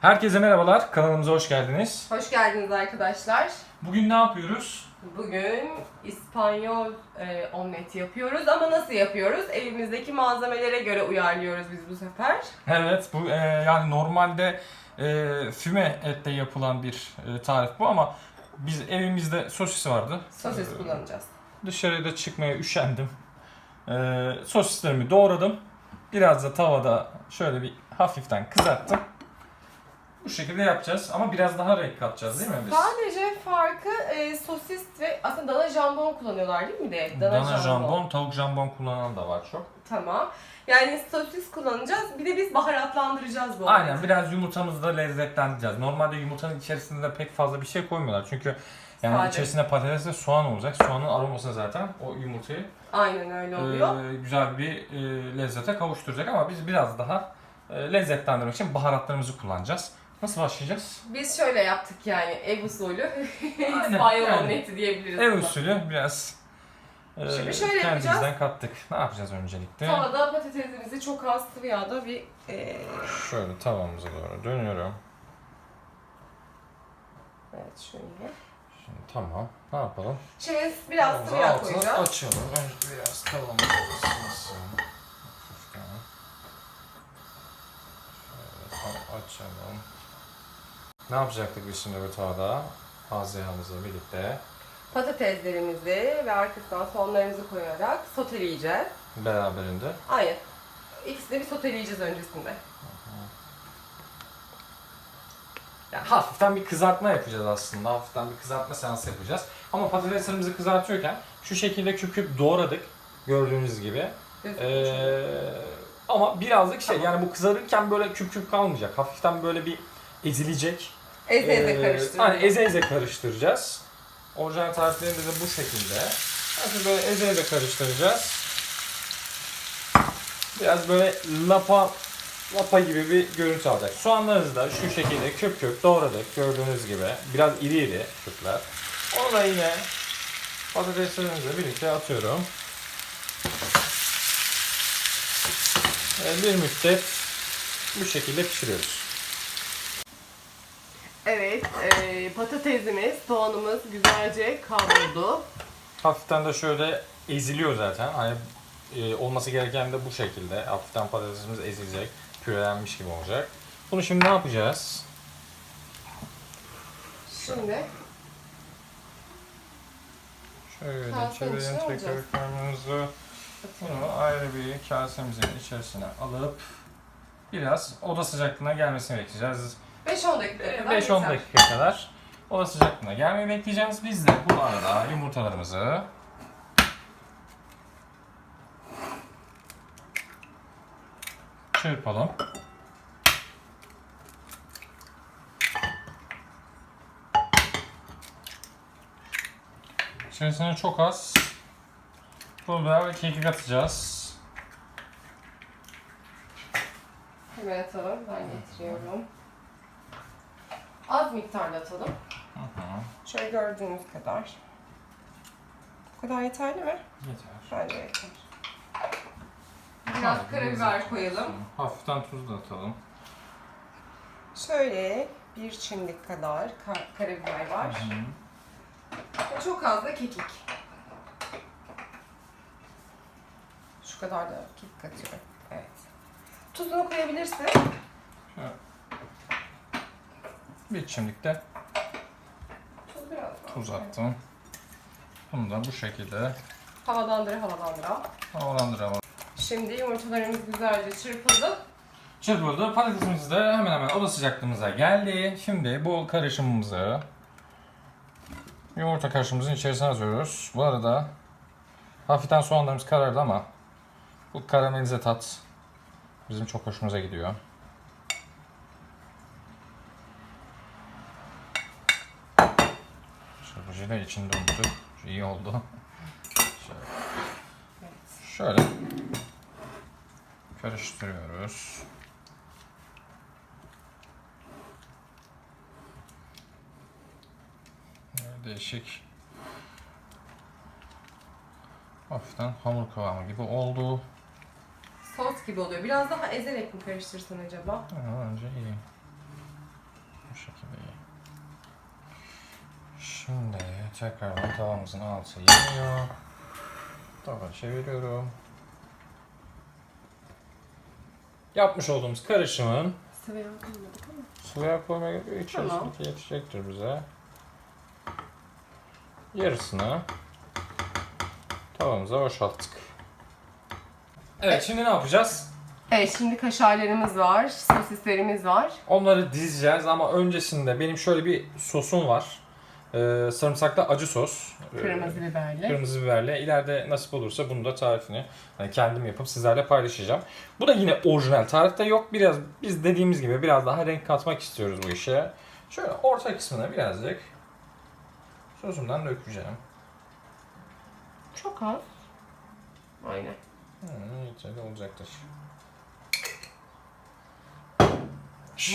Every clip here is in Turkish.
Herkese merhabalar, kanalımıza hoş geldiniz. Hoş geldiniz arkadaşlar. Bugün ne yapıyoruz? Bugün İspanyol e, omlet yapıyoruz ama nasıl yapıyoruz? Evimizdeki malzemelere göre uyarlıyoruz biz bu sefer. Evet, bu e, yani normalde e, füme ette yapılan bir e, tarif bu ama biz evimizde sosis vardı. Sosis E, kullanacağız. Dışarıda çıkmaya üşendim. E, sosislerimi doğradım. Biraz da tavada şöyle bir hafiften kızarttım. Bu şekilde yapacağız ama biraz daha renk katacağız değil mi biz? Sadece farkı e, sosis ve aslında dana jambon kullanıyorlar değil mi de? Dana, jambon, tavuk jambon kullanan da var çok. Tamam. Yani sosis kullanacağız. Bir de biz baharatlandıracağız bu Aynen biraz yumurtamızı da lezzetlendireceğiz. Normalde yumurtanın içerisinde pek fazla bir şey koymuyorlar. Çünkü yani Sade. içerisinde patates ve soğan olacak. Soğanın aroması zaten o yumurtayı Aynen öyle oluyor. e, güzel bir e, lezzete kavuşturacak ama biz biraz daha e, lezzetlendirmek için baharatlarımızı kullanacağız. Nasıl başlayacağız? Biz şöyle yaptık yani ev usulü İspanyol yani. omleti diyebiliriz. Ev usulü biraz e, Şimdi şöyle kendimizden yapacağız. kattık. Ne yapacağız öncelikle? Tavada patatesimizi çok az sıvı yağda bir e, Şöyle tavamıza doğru dönüyorum. evet şöyle. Şimdi tamam. Ne yapalım? Şimdi biraz sıvı Tavamızı yağ koyacağız. Açalım. Önce biraz tavamız ısınsın. Açalım. Ne yapacaktık biz şimdi bu tavada? Az yağımızla birlikte Patateslerimizi ve arkasından soğanlarımızı koyarak soteleyeceğiz. beraberinde. Aynen. İkisini bir soteleyeceğiz öncesinde. Yani hafiften bir kızartma yapacağız aslında. Hafiften bir kızartma seansı yapacağız. Ama patateslerimizi kızartıyorken şu şekilde küp küp doğradık. Gördüğünüz gibi. Ee, ama birazcık şey yani bu kızarırken böyle küp küp kalmayacak. Hafiften böyle bir ezilecek. Eze eze Ee, karıştırıyoruz. Hani eze eze karıştıracağız. Orijinal tariflerinde de bu şekilde. Hafif böyle eze eze karıştıracağız. Biraz böyle lapa lapa gibi bir görüntü alacak. Soğanlarımızı da şu şekilde küp küp doğradık gördüğünüz gibi. Biraz iri iri küpler. Onu da yine patateslerimizle birlikte atıyorum. Ve bir müddet bu şekilde pişiriyoruz. Evet, e, patatesimiz, soğanımız güzelce kavruldu. Hafiften de şöyle eziliyor zaten. Hani e, olması gereken de bu şekilde. Hafiften patatesimiz ezilecek. Pürelenmiş gibi olacak. Bunu şimdi ne yapacağız? Şimdi Şöyle Kasenin içine tekrar alacağız. Bunu ayrı bir kasemizin içerisine alıp biraz oda sıcaklığına gelmesini bekleyeceğiz. 5-10 dakika kadar 5-10 yeter. dakika kadar oda sıcaklığına gelmeyi bekleyeceğiz. Biz de bu arada yumurtalarımızı çırpalım. İçerisine çok az pul biber ve kekik atacağız. Hemen atalım, ben getiriyorum. Az miktarda atalım. Hı hı. Şöyle gördüğünüz kadar. Bu kadar yeterli mi? Yeter. Bence yeter. Biraz karabiber koyalım. Hafiften tuz da atalım. Şöyle bir çimdik kadar kar- karabiber var. Ve çok az da kekik. Şu kadar da kekik katıyorum. Evet. Tuzunu koyabilirsin. Şöyle. Bir çimdik de Tuz attım. Bunu da bu şekilde Havalandıra havalandıra. havalandıralım. Şimdi yumurtalarımız güzelce çırpıldı. Çırpıldı. Patatesimiz de hemen hemen oda sıcaklığımıza geldi. Şimdi bu karışımımızı yumurta karışımımızın içerisine atıyoruz. Bu arada hafiften soğanlarımız karardı ama bu karamelize tat bizim çok hoşumuza gidiyor. Da içinde unuttuk. İyi oldu. Şöyle. Evet. Şöyle karıştırıyoruz. Değişik hafiften hamur kıvamı gibi oldu. Sos gibi oluyor. Biraz daha ezerek mi karıştırsan acaba? Ha, Önce iyi. şekilde iyi. Şimdi tekrardan tavamızın altı yanıyor. Tava çeviriyorum. Yapmış olduğumuz karışımın Sıvı yağ koymadık ama. Yağ koymaya gerek yok. Tamam. Yetecektir bize. Yarısını tavamıza boşalttık. Evet şimdi ne yapacağız? Evet şimdi kaşarlarımız var, sosislerimiz var. Onları dizeceğiz ama öncesinde benim şöyle bir sosum var. Ee, sarımsaklı acı sos. Ee, Kırmızı biberli. Kırmızı biberle. İleride nasip olursa bunu da tarifini hani kendim yapıp sizlerle paylaşacağım. Bu da yine orijinal tarifte yok. Biraz biz dediğimiz gibi biraz daha renk katmak istiyoruz bu işe. Şöyle orta kısmına birazcık sosumdan dökeceğim. Çok az. Aynen. Hmm, yeterli olacaktır.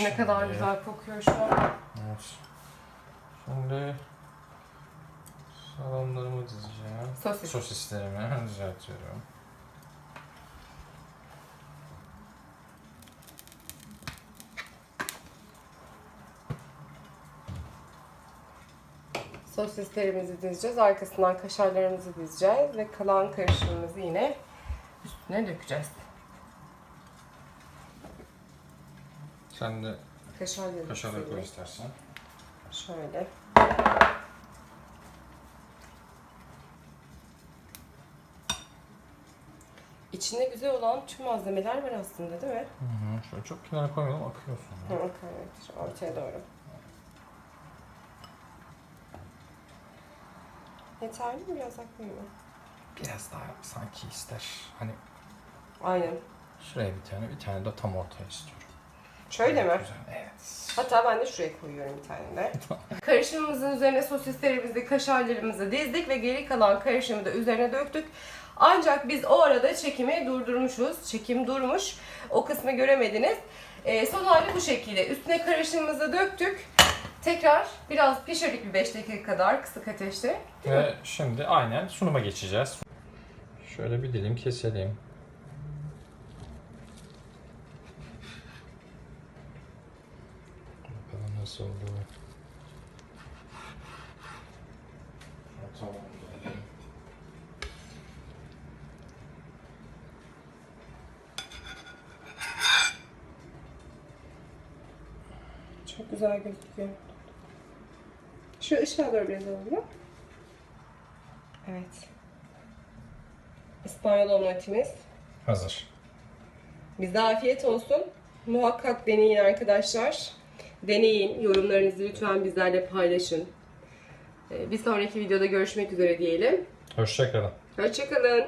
Ne kadar güzel kokuyor şu an. Evet. Şimdi salamlarımı dizeceğim. Sosis. Sosislerimi düzeltiyorum. Sosislerimizi dizeceğiz. Arkasından kaşarlarımızı dizeceğiz. Ve kalan karışımımızı yine üstüne dökeceğiz. Sen de Kaşarları kaşarları koy istersen. Şöyle. İçinde güzel olan tüm malzemeler var aslında değil mi? Hı hı. Şöyle çok kenara koymayalım akıyor sonra. Hı, evet. Ortaya doğru. Yeterli mi? Biraz koyayım mı? Biraz daha sanki ister. Hani Aynen. şuraya bir tane, bir tane de tam ortaya istiyorum. Şöyle mi? Evet. Hatta ben de şuraya koyuyorum bir tane de. Karışımımızın üzerine sosislerimizi, kaşarlarımızı dizdik ve geri kalan karışımı da üzerine döktük. Ancak biz o arada çekimi durdurmuşuz. Çekim durmuş. O kısmı göremediniz. Ee, son hali bu şekilde. Üstüne karışımımızı döktük. Tekrar biraz pişirdik bir 5 dakika kadar kısık ateşte. Ve şimdi aynen sunuma geçeceğiz. Şöyle bir dilim keselim. Nasıl oldu. Tamam. Çok güzel gözüküyor. Şu ışığa doğru biraz alalım. Evet. İspanyol omletimiz. Hazır. Bize afiyet olsun. Muhakkak deneyin arkadaşlar. Deneyin. Yorumlarınızı lütfen bizlerle paylaşın. Ee, Bir sonraki videoda görüşmek üzere diyelim. Hoşçakalın. Hoşçakalın.